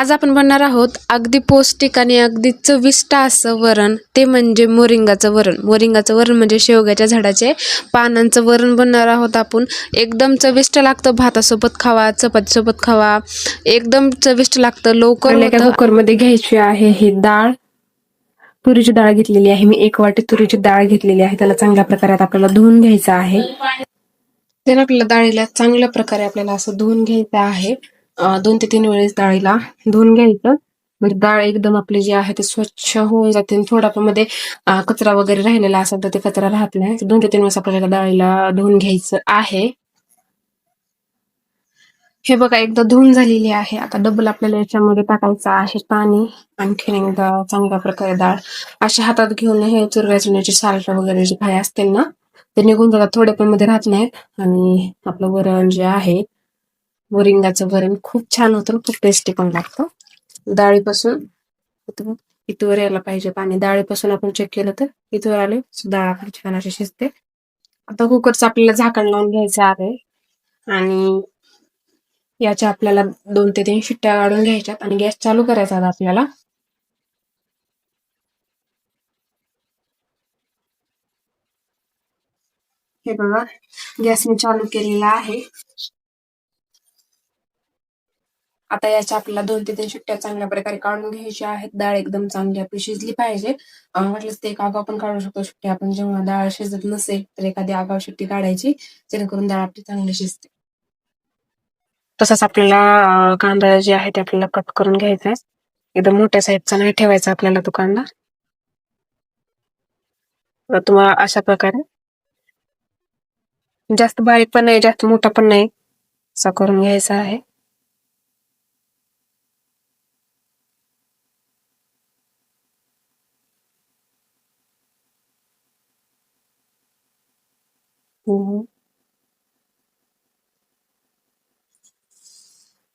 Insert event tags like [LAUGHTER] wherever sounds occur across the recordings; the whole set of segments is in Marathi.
आज आपण बनणार आहोत अगदी पौष्टिक आणि अगदी चविष्ट असं वरण. ते म्हणजे मोरिंगाचं वरण. मोरिंगाचं वरण म्हणजे शेवग्याच्या झाडाचे पानांचं वरण बनणार आहोत आपण. एकदम चविष्ट लागतं भातासोबत खावा चपातीसोबत खावा. एकदम चविष्ट लागतं. लवकर. कुकरमध्ये घ्यायची आहे ही डाळ. तुरीची डाळ घेतलेली आहे मी. एक वाटी तुरीची डाळ घेतलेली आहे. त्याला चांगल्या प्रकारे आपल्याला धुवून घ्यायचं आहे. तर आपल्याला डाळीला चांगल्या प्रकारे आपल्याला असं धुवून घ्यायचं आहे. दोन ते तीन वेळेस डाळीला धुवून घ्यायचं. म्हणजे डाळ एकदम आपली जी आहे ते स्वच्छ होऊन जाते. आणि थोडा पण मध्ये कचरा वगैरे राहिलेला असेल तर ते कचरा राहत नाही. दोन ते तीन वेळेस आपल्याला डाळीला धुवून घ्यायचं आहे. हे बघा एकदा धुवून झालेली आहे. आता डबल आपल्याला याच्यामध्ये टाकायचं आहे पाणी. आणखीन एकदा चांगल्या प्रकारे डाळ अशा हातात घेऊन हे चुरव्याची साल्ट वगैरे जे काही असतील ना ते निघून जातात. थोडे पण मध्ये राहत नाहीत. आणि आपलं वरण जे आहे मोरिंगाचं भरण खूप छान होतं खूप टेस्टी पण लागतं. डाळीपासून इथवर यायला पाहिजे पाणी. डाळीपासून आपण चेक केलं तर इथवर आले डाळ आपण छान अशी शिजते. आता कुकरचं आपल्याला झाकण लावून घ्यायचं आहे आणि याच्या आपल्याला दोन ते तीन शिट्ट्या काढून घ्यायच्यात आणि गॅस चालू करायचा आता आपल्याला. हे बघा गॅस मी चालू केलेला आहे. आता याच्या आपल्याला दोन ते तीन शिट्ट्या चांगल्या प्रकारे काढून घ्यायच्या आहेत. डाळ एकदम चांगली आपली शिजली पाहिजे. म्हटलंच ते एक आगाव पण काढू शकतो. शिट्टी आपण जेव्हा डाळ शिजत नसेल तर एखादी आगाव शिट्टी काढायची जेणेकरून डाळ आपली चांगली शिजते. तसंच आपल्याला कांदा जे आहे ते आपल्याला कट करून घ्यायचा आहे. एकदम मोठ्या साईजचा नाही ठेवायचा आपल्याला तो कांदा. तुम्हाला अशा प्रकारे. जास्त बारीक पण नाही जास्त मोठा पण नाही. असा करून घ्यायचा आहे.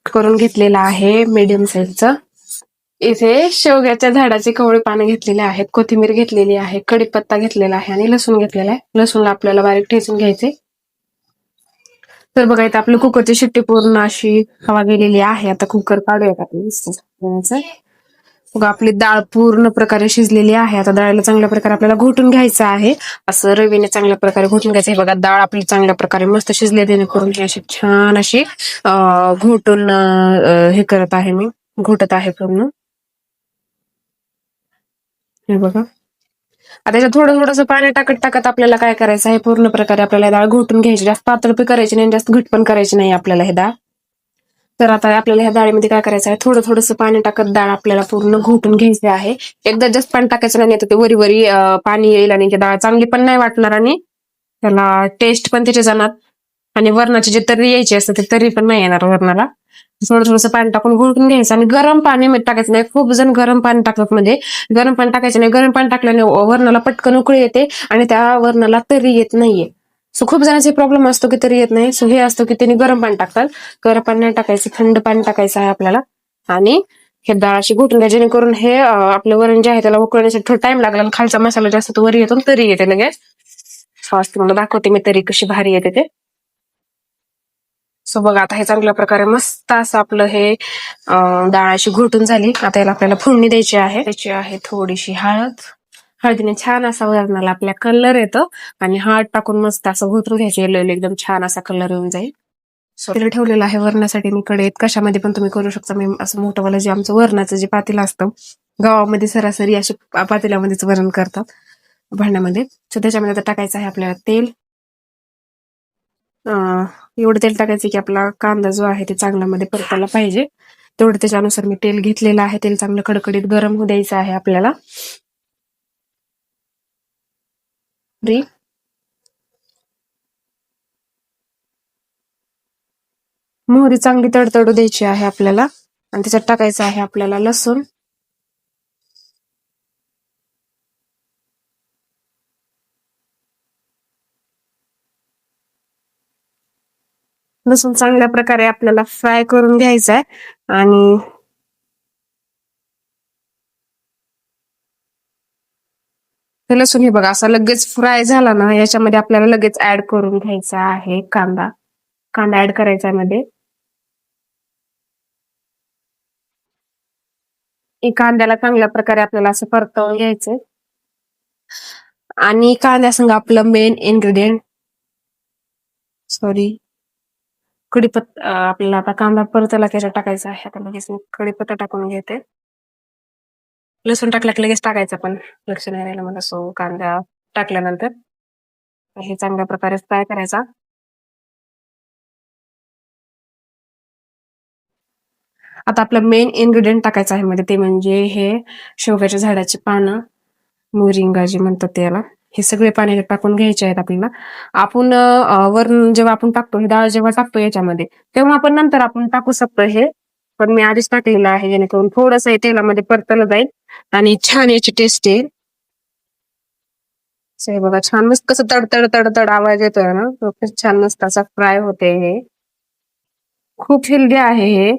करून घेतलेला आहे मीडियम साईजचं इथे शेवग्याच्या झाडाचे कवळे पानं घेतलेले आहेत कोथिंबीर घेतलेली आहे कढीपत्ता घेतलेला आहे आणि लसूण घेतलेला आहे. लसूणला आपल्याला बारीक ठेचून घ्यायचे तर बघा इथे आपली कुकरची शिट्टी पूर्ण अशी हवा गेलेली आहे. आता कुकर काढूया का मग आपली डाळ पूर्ण प्रकारे शिजलेली आहे. आता डाळीला चांगल्या प्रकारे आपल्याला घोटून घ्यायचं आहे. असं रवीने चांगल्या प्रकारे घोटून घ्यायचं. आहे बघा डाळ आपली चांगल्या प्रकारे मस्त शिजले देणे करून ही अशी छान अशी घोटून हे करत आहे मी. घोटत आहे पूर्ण. हे बघा. आता याच्यात थोडं थोडंसं पाणी टाकत टाकत आपल्याला काय करायचं आहे? पूर्ण प्रकारे आपल्याला डाळ घोटून घ्यायची. जास्त पातळ पण करायची नाही जास्त घट पण करायची नाही आपल्याला हे डाळ. तर आता आपल्याला ह्या डाळीमध्ये काय करायचं आहे? थोडं थोडंसं पाणी टाकत डाळ आपल्याला पूर्ण घोटून घ्यायची आहे. एकदा जास्त पाणी टाकायचं नाही तर ते वरी वरी पाणी येईल आणि ती डाळ चांगली पण नाही वाटणार आणि त्याला टेस्ट पण त्याच्या जाणार. आणि वरणाची जे तरी यायची असते ते तरी पण नाही येणार वरणाला. थोडं थोडंसं पाणी टाकून घोटून घ्यायचं आणि गरम पाणी टाकायचं नाही. खूप जण गरम पाणी टाकतात मध्ये गरम पाणी टाकायचं नाही. गरम पाणी टाकल्याने वरणाला पटकन उकळी येते आणि त्या वरणाला तरी येत नाहीये. सो खूप जणांचे प्रॉब्लेम असतो की तरी येत नाही. सो हे असतं की त्यांनी गरम पाणी टाकतात. गरम पाणी नाही टाकायचं थंड पाणी टाकायचं आहे आपल्याला. आणि हे डाळ अशी घोटून घ्या जेणेकरून हे आपलं वरण जे आहे त्याला उकळण्यासाठी थोडा टाइम लागला आणि खालचा मसाला जास्त तो वर येतो आणि तरी येते लगेच. सॉस तुम्हाला दाखवते मी तरी कशी भारी येते ते. सो बघा आता हे चांगल्या प्रकारे मस्त असं आपलं हे अं, डाळ अशी घोटून झाली. आता याला आपल्याला फोडणी द्यायची आहे. त्याची आहे थोडीशी हळद. हळदीने छान असा वरणाला आपल्या कलर येतो आणि हळद टाकून मस्त असं घोटून घ्यायचे. येलो येलो एकदम छान असा कलर येऊन जाईल. सो तिला ठेवलेलं आहे वरणासाठी मी कडेत कशामध्ये पण तुम्ही करू शकता. मी असं मोठंवालं जे आमचं वरणाचं जे पातेलं असतं गावामध्ये सरासरी असे पातेल्यामध्येच वरण करतात भांड्यामध्ये. सो त्याच्यामध्ये आता टाकायचं आहे आपल्याला तेल. अं, एवढं तेल टाकायचं की आपला कांदा जो आहे ते चांगल्यामध्ये परतायला पाहिजे. तेवढं त्याच्यानुसार मी तेल घेतलेलं आहे. तेल चांगलं कडकडीत गरम होऊ द्यायचं आहे आपल्याला. री मोहरी चांगली तडतडू द्यायची आहे आपल्याला. आणि त्याच्यात टाकायचं आहे आपल्याला लसूण. लसूण चांगल्या प्रकारे आपल्याला फ्राय करून घ्यायचा आहे आणि तर लसूण हे बघा असा लगेच फ्राय झाला ना याच्यामध्ये आपल्याला लगेच ऍड करून घ्यायचा आहे कांदा. कांदा ऍड करायचा मध्ये. कांद्याला चांगल्या प्रकारे आपल्याला असं परतवून घ्यायचं आणि कांद्यासंग आपलं मेन इन्ग्रेडियंट सॉरी कढीपत्ता आपल्याला आता कांदा परतला त्याच्यात टाकायचा आहे. आता लगेच मी कढीपत्ता टाकून घेते. लसूण टाकला की लगेच टाकायचा पण. लक्ष नाही राहिलं मला सो कांदा टाकल्यानंतर. हे चांगल्या प्रकारे फ्राय करायचा. आता आपलं मेन इन्ग्रेडियंट टाकायचं आहे मध्ये ते म्हणजे हे शेवग्याच्या झाडाची पानं मोरिंगा जी म्हणतात त्याला हे सगळे पाणी टाकून घ्यायचे आहेत आपल्याला. आपण वरून जेव्हा आपण टाकतो हे डाळ जेव्हा टाकतो याच्यामध्ये तेव्हा आपण नंतर आपण टाकू शकतो हे पण मी आधीच टाकलेलं आहे जेणेकरून थोडंसं हे तेलामध्ये परतलं जाईल आणि छान याची टेस्ट येईल. हे बघा छान मस्त कसं तडतड तडतड आवाज येतोय ना तो खूप छान मस्त असा फ्राय होते हे. खूप हेल्दी आहे हे.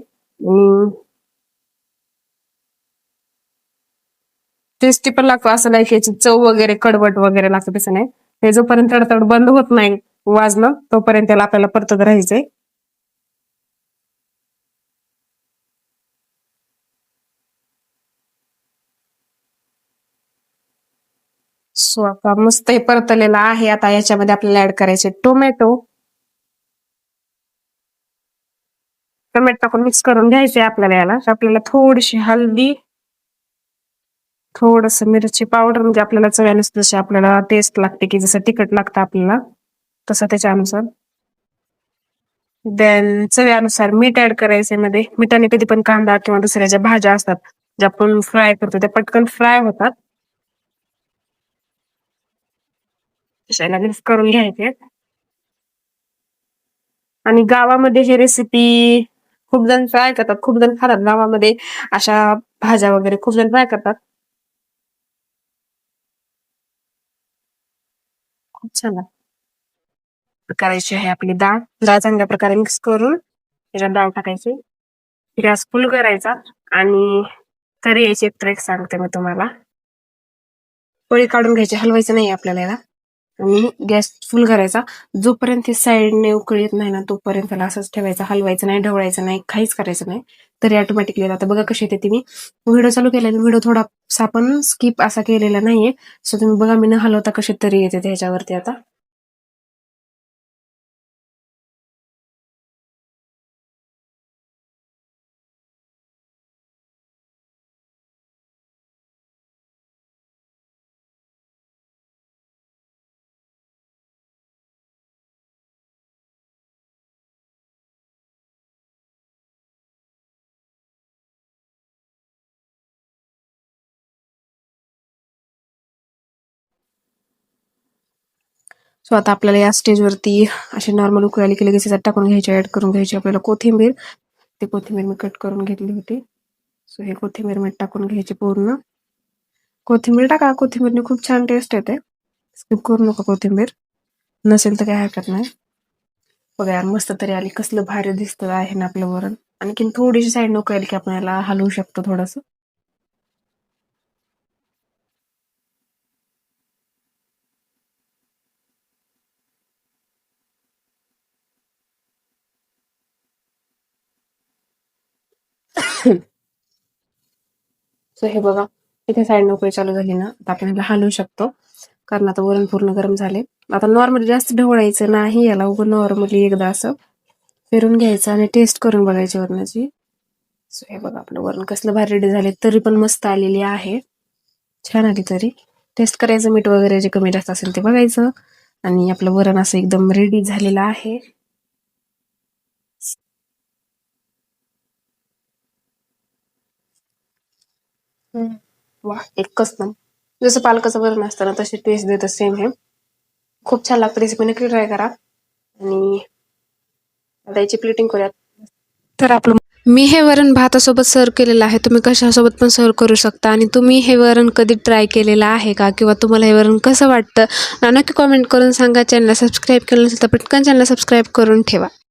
टेस्टी पण लागतो असं नाही की याची चव वगैरे कडवट वगैरे लागतं तसं नाही. हे जोपर्यंत तडतड बंद होत नाही वाजणं तोपर्यंत त्याला आपल्याला परतत राहायचंय. सो मस्त हे परतलेलं आहे. आता याच्यामध्ये आपल्याला ऍड करायचे टोमॅटो टोमॅटो टाकून मिक्स करून घ्यायचे आपल्याला याला. आपल्याला थोडीशी हल्दी थोडस मिरची पावडर म्हणजे आपल्याला चव्यानुस जशी आपल्याला टेस्ट लागते की जसं तिखट लागतं आपल्याला तसं त्याच्यानुसार. देन चव्यानुसार मीठ ऍड करायचे मध्ये. मिठाने कधी पण कांदा किंवा दुसऱ्या ज्या भाज्या असतात ज्या आपण फ्राय करतो त्या पटकन फ्राय होतात. तशाला मिक्स करून घ्यायचे आणि गावामध्ये ही रेसिपी खूप जण फ्राय करतात खूप जण खातात. गावामध्ये अशा भाज्या वगैरे खूप जण फ्राय करतात. खूप छान करायची आहे आपली डाळ. डाळ चांगल्या प्रकारे मिक्स करून त्याच्यात डाळ टाकायची. गॅस फुल करायचा आणि तरी यायची एक ट्रेक सांगते मी तुम्हाला. पोळी काढून घ्यायची हलवायचं नाही आपल्याला याला. आणि गॅस फुल करायचा. जोपर्यंत ते साईडने उकळीत नाही ना तोपर्यंत त्याला असंच ठेवायचं हलवायचं नाही ढवळायचं नाही काहीच करायचं नाही. तरी ऑटोमॅटिकली आता बघा कशी येते ती मी. व्हिडिओ चालू केला व्हिडिओ थोडासा पण स्किप असा केलेला नाहीये. सो तुम्ही बघा मी न हलवता कशी तरी येते त्याच्यावरती आता. सो आता आपल्याला या स्टेजवरती अशी नॉर्मल उकळी आली की लगेच टाकून घ्यायची ऍड करून घ्यायची. आपल्याला कोथिंबीर ती कोथिंबीर मी कट करून घेतली होती. सो हे कोथिंबीर मी टाकून घ्यायची पूर्ण. कोथिंबीर टाका कोथिंबीरने खूप छान टेस्ट येते. स्किप करू नका कोथिंबीर. नसेल तर काही हरकत नाही. बघा यार मस्त तरी आली कसलं भारी दिसतं आहे ना आपलं वरण. आणखीन थोडीशी साईड नको आली की आपण याला हलवू शकतो थोडंसं. [LAUGHS] सो हे बघा इथे साईड नोकरी चालू झाली ना आता आपण याला हलवू शकतो. कारण आता वरण पूर्ण गरम झाले. आता नॉर्मली जास्त ढवळायचं नाही याला उगं नॉर्मली एकदा असं फिरून घ्यायचं आणि टेस्ट करून बघायची वरणाची. सो हे बघा आपलं वरण कसलं भारी रेडी झाले तरी पण मस्त आलेली आहे. छान आली तरी. टेस्ट करायचं मीठ वगैरे जे कमी जास्त असेल ते बघायचं. आणि आपलं वरण असं एकदम रेडी झालेलं आहे. वा एकच ना. जसं पालकाचं वरण असतं ना तशी टेस्ट देतं सेम हे. खूप छान लागतं रेसिपी नक्की ट्राय करा. आणि आता याची प्लेटिंग करूयात. तर आपलं मी हे वरण भातासोबत सर्व केलेलं आहे. तुम्ही कशासोबत पण सर्व करू शकता. आणि तुम्ही हे वरण कधी ट्राय केलेलं आहे का? किंवा तुम्हाला हे वरण कसं वाटतं? नक्की कॉमेंट करून सांगा. चॅनलला सबस्क्राईब केलं नसेल तर पटकन चॅनलला सबस्क्राईब करून ठेवा.